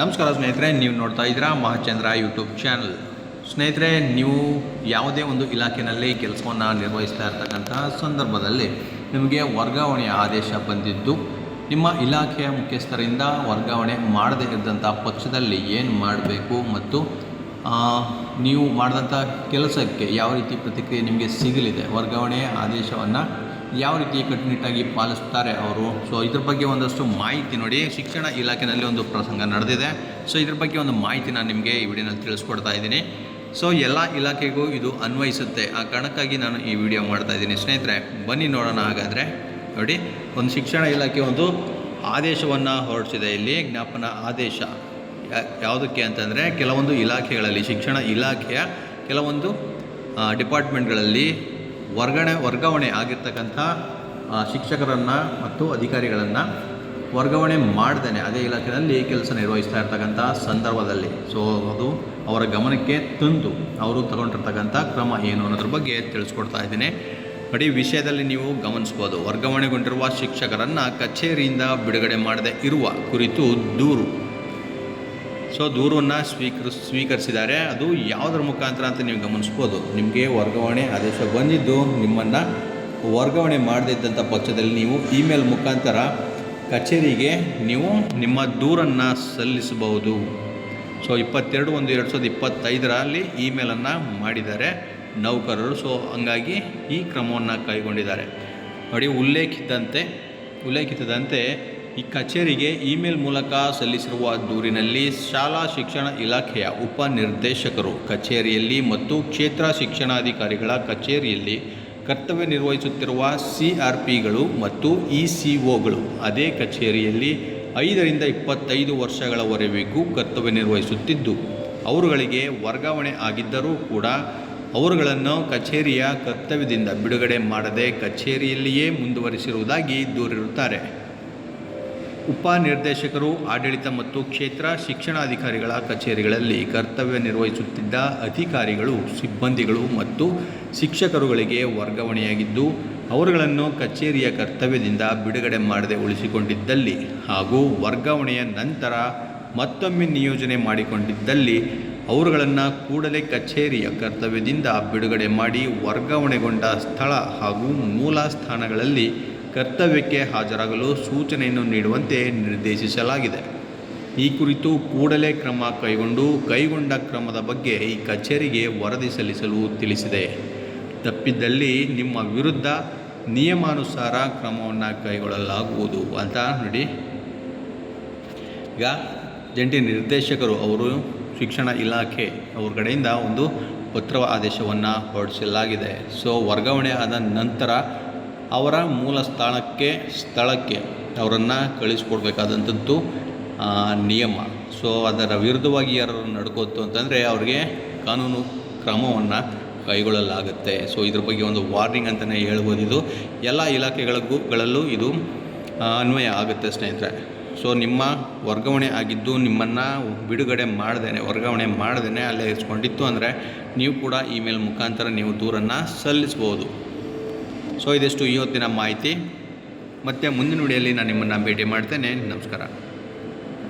ನಮಸ್ಕಾರ ಸ್ನೇಹಿತರೆ, ನೀವು ನೋಡ್ತಾ ಇದ್ದೀರಾ ಮಹಾಚಂದ್ರ ಯೂಟ್ಯೂಬ್ ಚಾನಲ್. ಸ್ನೇಹಿತರೆ, ನೀವು ಯಾವುದೇ ಒಂದು ಇಲಾಖೆಯಲ್ಲಿ ಕೆಲಸವನ್ನು ನಿರ್ವಹಿಸ್ತಾ ಇರ್ತಕ್ಕಂತಹ ಸಂದರ್ಭದಲ್ಲಿ ನಿಮಗೆ ವರ್ಗಾವಣೆಯ ಆದೇಶ ಬಂದಿದ್ದು, ನಿಮ್ಮ ಇಲಾಖೆಯ ಮುಖ್ಯಸ್ಥರಿಂದ ವರ್ಗಾವಣೆ ಮಾಡದೇ ಇದ್ದಂಥ ಪಕ್ಷದಲ್ಲಿ ಏನು ಮಾಡಬೇಕು ಮತ್ತು ನೀವು ಮಾಡಿದಂಥ ಕೆಲಸಕ್ಕೆ ಯಾವ ರೀತಿ ಪ್ರತಿಕ್ರಿಯೆ ನಿಮಗೆ ಸಿಗಲಿದೆ, ವರ್ಗಾವಣೆ ಆದೇಶವನ್ನು ಯಾವ ರೀತಿ ಕಟ್ಟುನಿಟ್ಟಾಗಿ ಪಾಲಿಸ್ತಾರೆ ಅವರು? ಸೊ ಇದ್ರ ಬಗ್ಗೆ ಒಂದಷ್ಟು ಮಾಹಿತಿ ನೋಡಿ. ಶಿಕ್ಷಣ ಇಲಾಖೆಯಲ್ಲಿ ಒಂದು ಪ್ರಸಂಗ ನಡೆದಿದೆ. ಸೊ ಇದ್ರ ಬಗ್ಗೆ ಒಂದು ಮಾಹಿತಿ ನಾನು ನಿಮಗೆ ಈ ವಿಡಿಯೋನಲ್ಲಿ ತಿಳಿಸ್ಕೊಡ್ತಾ ಇದ್ದೀನಿ. ಸೊ ಎಲ್ಲ ಇಲಾಖೆಗೂ ಇದು ಅನ್ವಯಿಸುತ್ತೆ. ಆ ಕಾರಣಕ್ಕಾಗಿ ನಾನು ಈ ವಿಡಿಯೋ ಮಾಡ್ತಾ ಇದ್ದೀನಿ. ಸ್ನೇಹಿತರೆ, ಬನ್ನಿ ನೋಡೋಣ ಹಾಗಾದರೆ. ನೋಡಿ, ಒಂದು ಶಿಕ್ಷಣ ಇಲಾಖೆ ಒಂದು ಆದೇಶವನ್ನು ಹೊರಡಿಸಿದೆ. ಇಲ್ಲಿ ಜ್ಞಾಪನ ಆದೇಶ ಯಾವುದಕ್ಕೆ ಅಂತಂದರೆ, ಕೆಲವೊಂದು ಇಲಾಖೆಗಳಲ್ಲಿ, ಶಿಕ್ಷಣ ಇಲಾಖೆಯ ಕೆಲವೊಂದು ಡಿಪಾರ್ಟ್ಮೆಂಟ್ಗಳಲ್ಲಿ ವರ್ಗಣೆ, ವರ್ಗಾವಣೆ ಆಗಿರ್ತಕ್ಕಂಥ ಶಿಕ್ಷಕರನ್ನು ಮತ್ತು ಅಧಿಕಾರಿಗಳನ್ನು ವರ್ಗಾವಣೆ ಮಾಡ್ದೇನೆ ಅದೇ ಇಲಾಖೆಯಲ್ಲಿ ಕೆಲಸ ನಿರ್ವಹಿಸ್ತಾ ಇರ್ತಕ್ಕಂಥ ಸಂದರ್ಭದಲ್ಲಿ. ಸೊ ಅದು ಅವರ ಗಮನಕ್ಕೆ ತಂದು ಅವರು ತಗೊಂಡಿರ್ತಕ್ಕಂಥ ಕ್ರಮ ಏನು ಅನ್ನೋದ್ರ ಬಗ್ಗೆ ತಿಳಿಸ್ಕೊಡ್ತಾ ಇದ್ದೀನಿ. ಅಡಿ ವಿಷಯದಲ್ಲಿ ನೀವು ಗಮನಿಸ್ಬೋದು. ವರ್ಗಾವಣೆಗೊಂಡಿರುವ ಶಿಕ್ಷಕರನ್ನು ಕಚೇರಿಯಿಂದ ಬಿಡುಗಡೆ ಮಾಡದೆ ಇರುವ ಕುರಿತು ದೂರು. ಸೊ ದೂರವನ್ನು ಸ್ವೀಕರಿಸ್, ಸ್ವೀಕರಿಸಿದ್ದಾರೆ. ಅದು ಯಾವುದರ ಮುಖಾಂತರ ಅಂತ ನೀವು ಗಮನಿಸ್ಬೋದು. ನಿಮಗೆ ವರ್ಗಾವಣೆ ಆದೇಶ ಬಂದಿದ್ದು ನಿಮ್ಮನ್ನು ವರ್ಗಾವಣೆ ಮಾಡದಿದ್ದಂಥ ಪಕ್ಷದಲ್ಲಿ ನೀವು ಇಮೇಲ್ ಮುಖಾಂತರ ಕಚೇರಿಗೆ ನೀವು ನಿಮ್ಮ ದೂರನ್ನು ಸಲ್ಲಿಸಬಹುದು. ಸೊ ಇಪ್ಪತ್ತೆರಡು ಒಂದು ಎರಡು ಸಾವಿರದ ಇಪ್ಪತ್ತೈದರಲ್ಲಿ ಇಮೇಲನ್ನು ಮಾಡಿದ್ದಾರೆ ನೌಕರರು. ಸೊ ಹಂಗಾಗಿ ಈ ಕ್ರಮವನ್ನು ಕೈಗೊಂಡಿದ್ದಾರೆ. ನೋಡಿ ಉಲ್ಲೇಖಿತಂತೆ ಉಲ್ಲೇಖಿತದಂತೆ ಈ ಕಚೇರಿಗೆ ಇಮೇಲ್ ಮೂಲಕ ಸಲ್ಲಿಸಿರುವ ದೂರಿನಲ್ಲಿ ಶಾಲಾ ಶಿಕ್ಷಣ ಇಲಾಖೆಯ ಉಪನಿರ್ದೇಶಕರು ಕಚೇರಿಯಲ್ಲಿ ಮತ್ತು ಕ್ಷೇತ್ರ ಶಿಕ್ಷಣಾಧಿಕಾರಿಗಳ ಕಚೇರಿಯಲ್ಲಿ ಕರ್ತವ್ಯ ನಿರ್ವಹಿಸುತ್ತಿರುವ ಸಿ ಆರ್ ಪಿಗಳು ಮತ್ತು ಇ ಸಿ ಒಗಳು. ಅದೇ ಕಚೇರಿಯಲ್ಲಿ ಐದರಿಂದ ಇಪ್ಪತ್ತೈದು ವರ್ಷಗಳವರೆಗೂ ಕರ್ತವ್ಯ ನಿರ್ವಹಿಸುತ್ತಿದ್ದು, ಅವರುಗಳಿಗೆ ವರ್ಗಾವಣೆ ಆಗಿದ್ದರೂ ಕೂಡ ಅವರುಗಳನ್ನು ಕಚೇರಿಯ ಕರ್ತವ್ಯದಿಂದ ಬಿಡುಗಡೆ ಮಾಡದೆ ಕಚೇರಿಯಲ್ಲಿಯೇ ಮುಂದುವರಿಸಿರುವುದಾಗಿ ದೂರಿರುತ್ತಾರೆ. ಉಪನಿರ್ದೇಶಕರು ಆಡಳಿತ ಮತ್ತು ಕ್ಷೇತ್ರ ಶಿಕ್ಷಣಾಧಿಕಾರಿಗಳ ಕಚೇರಿಗಳಲ್ಲಿ ಕರ್ತವ್ಯ ನಿರ್ವಹಿಸುತ್ತಿದ್ದ ಅಧಿಕಾರಿಗಳು, ಸಿಬ್ಬಂದಿಗಳು ಮತ್ತು ಶಿಕ್ಷಕರುಗಳಿಗೆ ವರ್ಗಾವಣೆಯಾಗಿದ್ದು, ಅವರುಗಳನ್ನು ಕಚೇರಿಯ ಕರ್ತವ್ಯದಿಂದ ಬಿಡುಗಡೆ ಮಾಡದೆ ಉಳಿಸಿಕೊಂಡಿದ್ದಲ್ಲಿ ಹಾಗೂ ವರ್ಗಾವಣೆಯ ನಂತರ ಮತ್ತೊಮ್ಮೆ ನಿಯೋಜನೆ ಮಾಡಿಕೊಂಡಿದ್ದಲ್ಲಿ ಅವರುಗಳನ್ನು ಕೂಡಲೇ ಕಚೇರಿಯ ಕರ್ತವ್ಯದಿಂದ ಬಿಡುಗಡೆ ಮಾಡಿ ವರ್ಗಾವಣೆಗೊಂಡ ಸ್ಥಳ ಹಾಗೂ ಮೂಲ ಸ್ಥಾನಗಳಲ್ಲಿ ಕರ್ತವ್ಯಕ್ಕೆ ಹಾಜರಾಗಲು ಸೂಚನೆಯನ್ನು ನೀಡುವಂತೆ ನಿರ್ದೇಶಿಸಲಾಗಿದೆ. ಈ ಕುರಿತು ಕೂಡಲೇ ಕ್ರಮ ಕೈಗೊಂಡು ಕೈಗೊಂಡ ಕ್ರಮದ ಬಗ್ಗೆ ಈ ಕಚೇರಿಗೆ ವರದಿ ಸಲ್ಲಿಸಲು ತಿಳಿಸಿದೆ. ತಪ್ಪಿದ್ದಲ್ಲಿ ನಿಮ್ಮ ವಿರುದ್ಧ ನಿಯಮಾನುಸಾರ ಕ್ರಮವನ್ನು ಕೈಗೊಳ್ಳಲಾಗುವುದು ಅಂತ ನೋಡಿ. ಈಗ ಜಂಟಿ ನಿರ್ದೇಶಕರು ಅವರು ಶಿಕ್ಷಣ ಇಲಾಖೆ ಅವ್ರ ಕಡೆಯಿಂದ ಒಂದು ಪತ್ರ ಆದೇಶವನ್ನು ಹೊರಡಿಸಲಾಗಿದೆ. ಸೊ ವರ್ಗಾವಣೆ ಆದ ನಂತರ ಅವರ ಮೂಲ ಸ್ಥಾನಕ್ಕೆ, ಸ್ಥಳಕ್ಕೆ ಅವರನ್ನು ಕಳಿಸ್ಕೊಡ್ಬೇಕಾದಂಥದ್ದು ನಿಯಮ. ಸೊ ಅದರ ವಿರುದ್ಧವಾಗಿ ಯಾರು ನಡ್ಕೋತು ಅಂತಂದರೆ ಅವ್ರಿಗೆ ಕಾನೂನು ಕ್ರಮವನ್ನು ಕೈಗೊಳ್ಳಲಾಗುತ್ತೆ. ಸೊ ಇದ್ರ ಬಗ್ಗೆ ಒಂದು ವಾರ್ನಿಂಗ್ ಅಂತಲೇ ಹೇಳ್ಬೋದು ಇದು. ಎಲ್ಲ ಇಲಾಖೆಗಳಿಗೂ, ಗಳಲ್ಲೂ ಇದು ಅನ್ವಯ ಆಗುತ್ತೆ ಸ್ನೇಹಿತರೆ. ಸೊ ನಿಮ್ಮ ವರ್ಗಾವಣೆ ಆಗಿದ್ದು ನಿಮ್ಮನ್ನು ಬಿಡುಗಡೆ ಮಾಡ್ದೇ ವರ್ಗಾವಣೆ ಮಾಡ್ದೇ ಅಲ್ಲೇ ಇರಿಸ್ಕೊಂಡಿತ್ತು ಅಂದರೆ ನೀವು ಕೂಡ ಇಮೇಲ್ ಮುಖಾಂತರ ನೀವು ದೂರನ್ನು ಸಲ್ಲಿಸ್ಬೋದು. ಸೊ ಇದಿಷ್ಟು ಇವತ್ತಿನ ಮಾಹಿತಿ. ಮತ್ತು ಮುಂದಿನ ವಿಡಿಯೋಲಿ ನಾನು ನಿಮ್ಮನ್ನು ಭೇಟಿ ಮಾಡ್ತೇನೆ. ನಮಸ್ಕಾರ.